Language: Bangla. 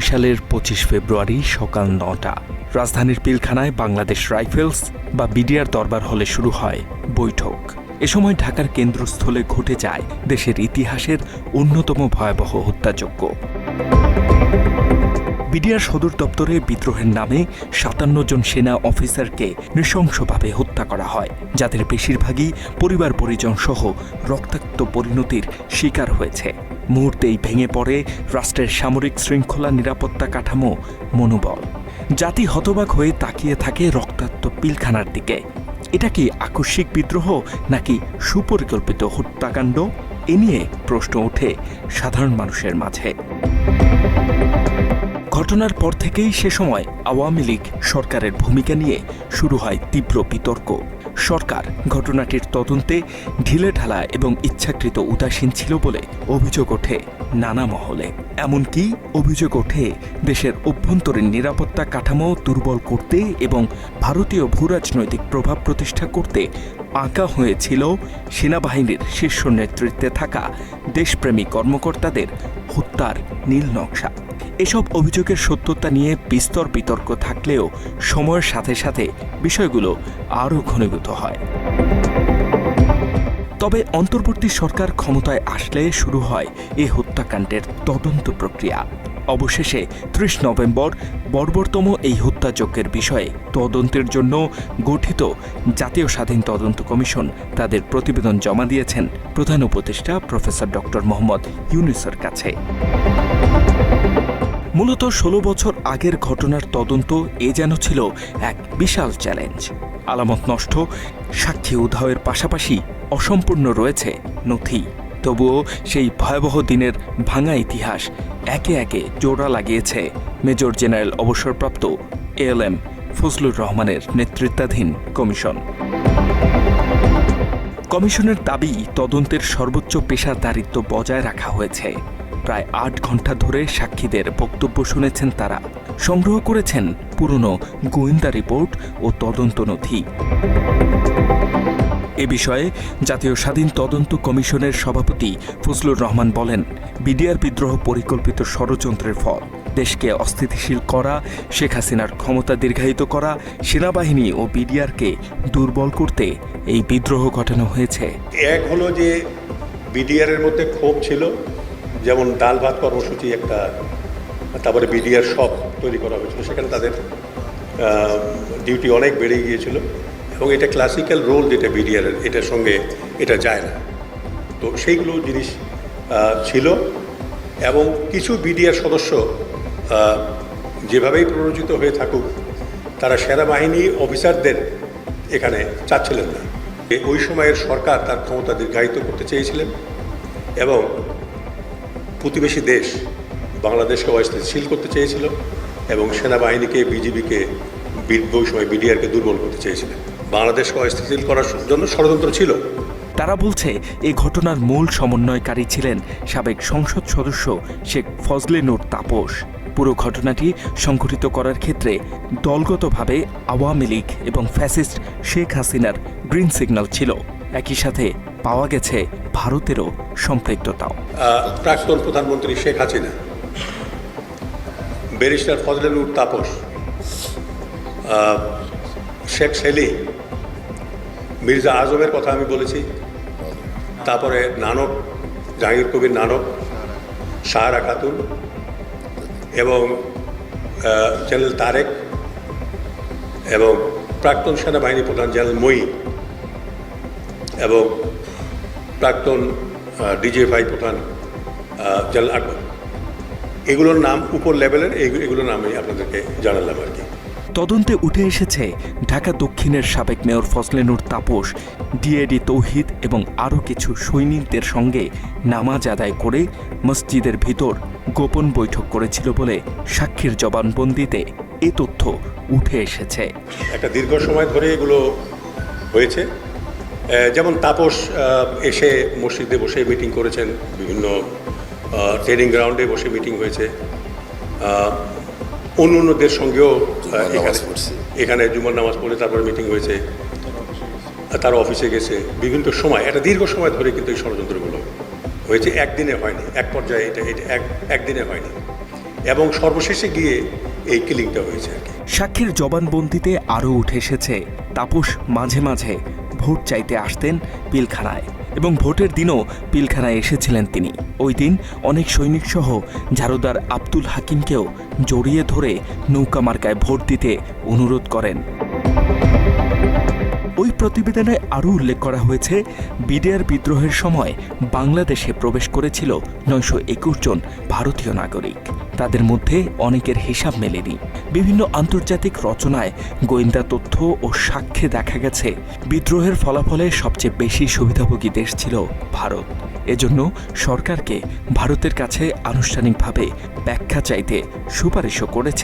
সালের পঁচিশ ফেব্রুয়ারি সকাল নটা। রাজধানীর পিলখানায় বাংলাদেশ রাইফেলস বা বিডিআর দরবার হলে শুরু হয় বৈঠক। এ সময় ঢাকার কেন্দ্রস্থলে ঘটে যায় দেশের ইতিহাসের অন্যতম ভয়াবহ হত্যাযজ্ঞ। বিডিআর সদর দপ্তরে বিদ্রোহের নামে সাতান্ন জন সেনা অফিসারকে নৃশংসভাবে হত্যা করা হয়, যাদের বেশিরভাগই পরিবার পরিজন সহ রক্তাক্ত পরিণতির শিকার হয়েছে। মুহূর্তেই ভেঙে পড়ে রাষ্ট্রের সামরিক শৃঙ্খলা নিরাপত্তা কাঠামো মনোবল। জাতি হতবাক হয়ে তাকিয়ে থাকে রক্তাক্ত পিলখানার দিকে। এটা কি আকস্মিক বিদ্রোহ, নাকি সুপরিকল্পিত হত্যাকাণ্ড? এ নিয়ে প্রশ্ন ওঠে সাধারণ মানুষের মাঝে। ঘটনার পর থেকেই সে সময় আওয়ামী লীগ সরকারের ভূমিকা নিয়ে শুরু হয় তীব্র বিতর্ক। সরকার ঘটনাটির তদন্তে ঢিলেঢালা এবং ইচ্ছাকৃত উদাসীন ছিল বলে অভিযোগ ওঠে নানা মহলে। এমনকি অভিযোগ ওঠে দেশের অভ্যন্তরীণ নিরাপত্তা কাঠামো দুর্বল করতে এবং ভারতীয় ভূরাজনৈতিক প্রভাব প্রতিষ্ঠা করতে আঁকা হয়েছিল সেনাবাহিনীর শীর্ষ নেতৃত্বে থাকা দেশপ্রেমী কর্মকর্তাদের হত্যার নীল নকশা। এসব অভিযোগের সত্যতা নিয়ে বিস্তর বিতর্ক থাকলেও সময়ের সাথে সাথে বিষয়গুলো আরও ঘনীভূত হয়। তবে অন্তর্বর্তী সরকার ক্ষমতায় আসলে শুরু হয় এ হত্যাকাণ্ডের তদন্ত প্রক্রিয়া। অবশেষে ত্রিশ নভেম্বর বর্বরতম এই হত্যাযজ্ঞের বিষয়ে তদন্তের জন্য গঠিত জাতীয় স্বাধীন তদন্ত কমিশন তাদের প্রতিবেদন জমা দিয়েছেন প্রধান উপদেষ্টা প্রফেসর ডক্টর মোহাম্মদ ইউনুসের কাছে। মূলত ষোলো বছর আগের ঘটনার তদন্ত এ যেন ছিল এক বিশাল চ্যালেঞ্জ। আলামত নষ্ট, সাক্ষী উধাওয়ের পাশাপাশি অসম্পূর্ণ রয়েছে নথি। তবুও সেই ভয়াবহ দিনের ভাঙা ইতিহাস একে একে জোড়া লাগিয়েছে মেজর জেনারেল অবসরপ্রাপ্ত এল এম ফজলুর রহমানের নেতৃত্বাধীন কমিশন। কমিশনের দাবি, তদন্তের সর্বোচ্চ পেশাদারিত্ব বজায় রাখা হয়েছে। প্রায় আট ঘণ্টা ধরে সাক্ষীদের বক্তব্য শুনেছেন তারা। সংগ্রহ করেছেন পুরনো গোয়েন্দা রিপোর্ট ও তদন্ত নথি। এ বিষয়ে জাতীয় স্বাধীন তদন্ত কমিশনের সভাপতি ফজলুর রহমান বলেন, বিডিআর বিদ্রোহ পরিকল্পিত ষড়যন্ত্রের ফল। দেশকে অস্থিতিশীল করা, শেখ হাসিনার ক্ষমতা দীর্ঘায়িত করা, সেনাবাহিনী ও বিডিআরকে দুর্বল করতে এই বিদ্রোহ ঘটানো হয়েছে। এক হলো যে বিডিআর এর মধ্যে ক্ষোভ ছিল, যেমন ডাল ভাত কর্মসূচি একটা, তারপরে বিডিআর শপ তৈরি করা হয়েছিল, সেখানে তাদের ডিউটি অনেক বেড়ে গিয়েছিল। এবং এটা ক্লাসিক্যাল রোল যেটা বিডিআরের এটার সঙ্গে এটা যায় না। তো সেইগুলো জিনিস ছিল এবং কিছু বিডিআর সদস্য যেভাবেই প্ররোচিত হয়ে থাকুক, তারা সেনাবাহিনী অফিসারদের এখানে চাচ্ছিলেন না। ওই সময়ের সরকার তার ক্ষমতা দীর্ঘায়িত করতে চেয়েছিলেন এবং প্রতিবেশী দেশ বাংলাদেশকে অস্থিতিশীল করতে চেয়েছিল এবং সেনাবাহিনীকে বিজিবিকে ওই সময় বিডিআরকে দুর্বল করতে চেয়েছিলেন। বাংলাদেশকে অস্থিতিশীল করার জন্য ষড়যন্ত্র ছিল। তারা বলছে এই ঘটনার মূল সমন্বয়কারী ছিলেন সাবেক সংসদ সদস্য শেখ ফজলে নূর তাপস। পুরো ঘটনাটি সংঘটিত করার ক্ষেত্রে দলগতভাবে আওয়ামী লীগ এবং ফ্যাসিস্ট শেখ হাসিনার গ্রিন সিগন্যাল ছিল। একই সাথে পাওয়া গেছে ভারতেরও সম্পৃক্ততাও। প্রাক্তন প্রধানমন্ত্রী শেখ হাসিনা ব্যারিস্টার ফজলেনুর তাপস শেখ সেলি মির্জা আজমের কথা আমি বলেছি, তারপরে নানক, জাহাঙ্গীর কবির নানক, সাহারা খাতুন এবং জেনারেল তারেক এবং প্রাক্তন সেনাবাহিনী প্রধান জেনারেল মই এবং প্রাক্তন ডিজিএফআই প্রধান জেনারেল আকবর। এগুলোর নাম উপর লেভেলের এগুলোর নাম আমি আপনাদেরকে জানালাম আর কি। তদন্তে উঠে এসেছে ঢাকা দক্ষিণের সাবেক মেয়র ফজলেনুর তাপস, ডিএডি তৌহিদ এবং আরও কিছু সৈনিকদের সঙ্গে নামাজ আদায় করে মসজিদের ভিতর গোপন বৈঠক করেছিল বলে সাক্ষীর জবানবন্দিতে এ তথ্য উঠে এসেছে। একটা দীর্ঘ সময় ধরে এগুলো হয়েছে। যেমন তাপস এসে মসজিদে বসে মিটিং করেছেন, বিভিন্ন ট্রেনিং গ্রাউন্ডে বসে মিটিং হয়েছে। অন্য অন্যদের সঙ্গেও এখানে জুমার নামাজ পড়ে তারপরে মিটিং হয়েছে। তারা অফিসে গেছে। বিভিন্ন সময় একটা দীর্ঘ সময় ধরে কিন্তু এই ষড়যন্ত্রগুলো হয়েছে। একদিনে হয়নি। এক পর্যায়ে এটা এটা এক একদিনে হয়নি। এবং সর্বশেষে গিয়ে এই কিলিংটা হয়েছে আর কি। সাক্ষীর জবানবন্দিতে আরও উঠে এসেছে। তাপস মাঝে মাঝে ভোট চাইতে আসতেন পিলখানায়। এবং ভোটের দিনও পিলখানায় এসেছিলেন তিনি। ওই দিন অনেক সৈনিক সহ ঝাড়ুদার আব্দুল হাকিমকেও জড়িয়ে ধরে নৌকা মার্কায় ভোট দিতে অনুরোধ করেন। ওই প্রতিবেদনে আরও উল্লেখ করা হয়েছে, বিডিআর বিদ্রোহের সময় বাংলাদেশে প্রবেশ করেছিল নয়শো একুশ জন ভারতীয় নাগরিক। তাদের মধ্যে অনেকের হিসাব মেলেনি। বিভিন্ন আন্তর্জাতিক রচনায় গোয়েন্দা তথ্য ও সাক্ষ্যে দেখা গেছে, বিদ্রোহের ফলাফলে সবচেয়ে বেশি সুবিধাভোগী দেশ ছিল ভারত। এজন্য সরকারকে ভারতের কাছে আনুষ্ঠানিকভাবে ব্যাখ্যা চাইতে সুপারিশও করেছে